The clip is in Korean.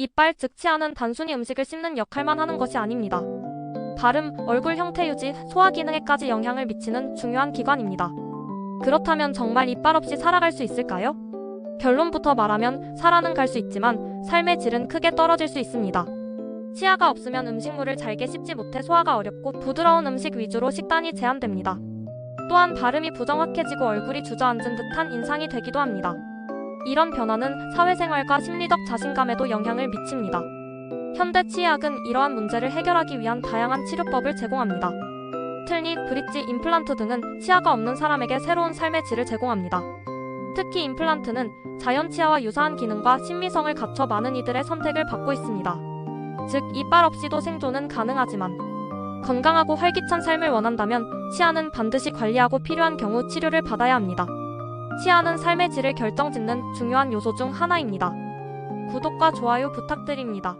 이빨 즉 치아는 단순히 음식을 씹는 역할만 하는 것이 아닙니다. 발음, 얼굴 형태 유지, 소화 기능에까지 영향을 미치는 중요한 기관입니다. 그렇다면 정말 이빨 없이 살아갈 수 있을까요? 결론부터 말하면 살아는 갈 수 있지만 삶의 질은 크게 떨어질 수 있습니다. 치아가 없으면 음식물을 잘게 씹지 못해 소화가 어렵고 부드러운 음식 위주로 식단이 제한됩니다. 또한 발음이 부정확해지고 얼굴이 주저앉은 듯한 인상이 되기도 합니다. 이런 변화는 사회생활과 심리적 자신감에도 영향을 미칩니다. 현대 치의학은 이러한 문제를 해결하기 위한 다양한 치료법을 제공합니다. 틀니, 브릿지, 임플란트 등은 치아가 없는 사람에게 새로운 삶의 질을 제공합니다. 특히 임플란트는 자연 치아와 유사한 기능과 신미성을 갖춰 많은 이들의 선택을 받고 있습니다. 즉, 이빨 없이도 생존은 가능하지만 건강하고 활기찬 삶을 원한다면 치아는 반드시 관리하고 필요한 경우 치료를 받아야 합니다. 치아는 삶의 질을 결정짓는 중요한 요소 중 하나입니다. 구독과 좋아요 부탁드립니다.